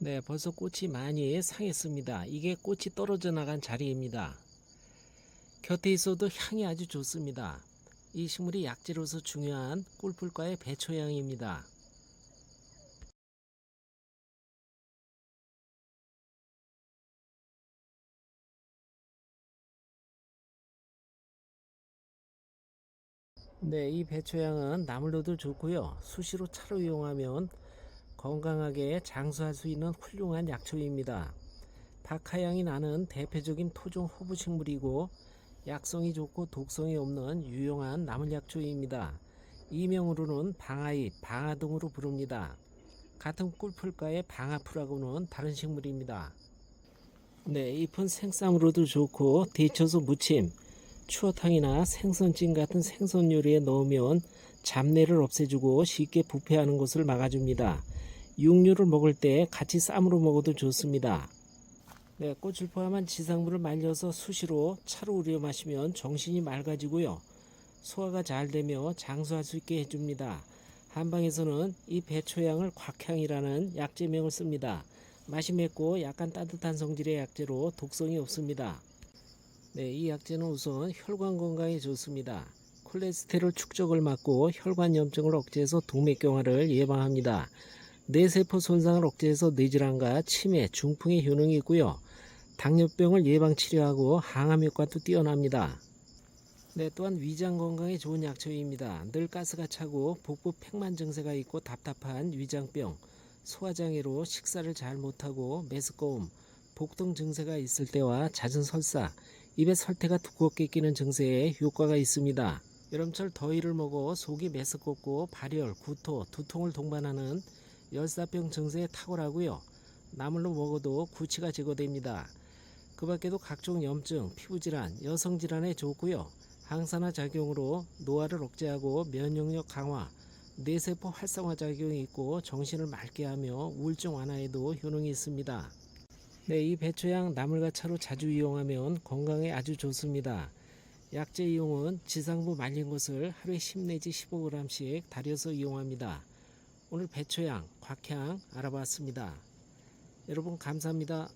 네, 벌써 꽃이 많이 상했습니다. 이게 꽃이 떨어져 나간 자리입니다. 곁에 있어도 향이 아주 좋습니다. 이 식물이 약재로서 중요한 꿀풀과의 배초향입니다. 네, 이 배초향은 나물로도 좋고요. 수시로 차로 이용하면 건강하게 장수할 수 있는 훌륭한 약초입니다. 박하향이 나는 대표적인 토종 호부 식물이고 약성이 좋고 독성이 없는 유용한 나물 약초입니다. 이명으로는 방아잎, 방아 등으로 부릅니다. 같은 꿀풀과의 방아풀하고는 다른 식물입니다. 네, 잎은 생쌈으로도 좋고 데쳐서 무침, 추어탕이나 생선찜 같은 생선 요리에 넣으면 잡내를 없애주고 쉽게 부패하는 것을 막아줍니다. 육류를 먹을 때 같이 쌈으로 먹어도 좋습니다. 네, 꽃을 포함한 지상물을 말려서 수시로 차로 우려 마시면 정신이 맑아지고요. 소화가 잘 되며 장수할 수 있게 해줍니다. 한방에서는 이 배초향을 곽향이라는 약재명을 씁니다. 맛이 맵고 약간 따뜻한 성질의 약재로 독성이 없습니다. 네, 이 약재는 우선 혈관 건강에 좋습니다. 콜레스테롤 축적을 막고 혈관 염증을 억제해서 동맥경화를 예방합니다. 뇌세포 손상을 억제해서 뇌질환과 치매, 중풍의 효능이 있고요. 당뇨병을 예방 치료하고 항암 효과도 뛰어납니다. 네, 또한 위장 건강에 좋은 약초입니다. 늘 가스가 차고 복부 팽만 증세가 있고 답답한 위장병, 소화장애로 식사를 잘 못하고 메스꺼움, 복통 증세가 있을 때와 잦은 설사, 입에 설태가 두껍게 끼는 증세에 효과가 있습니다. 여름철 더위를 먹어 속이 메스껍고 발열, 구토, 두통을 동반하는 열사병 증세에 탁월하고요. 나물로 먹어도 구취가 제거됩니다. 그 밖에도 각종 염증, 피부질환, 여성질환에 좋고요. 항산화 작용으로 노화를 억제하고 면역력 강화, 뇌세포 활성화 작용이 있고 정신을 맑게 하며 우울증 완화에도 효능이 있습니다. 네, 이 배초향 나물과 차로 자주 이용하면 건강에 아주 좋습니다. 약재 이용은 지상부 말린 것을 하루에 10 내지 15g씩 달여서 이용합니다. 오늘 배초향, 곽향 알아봤습니다. 여러분 감사합니다.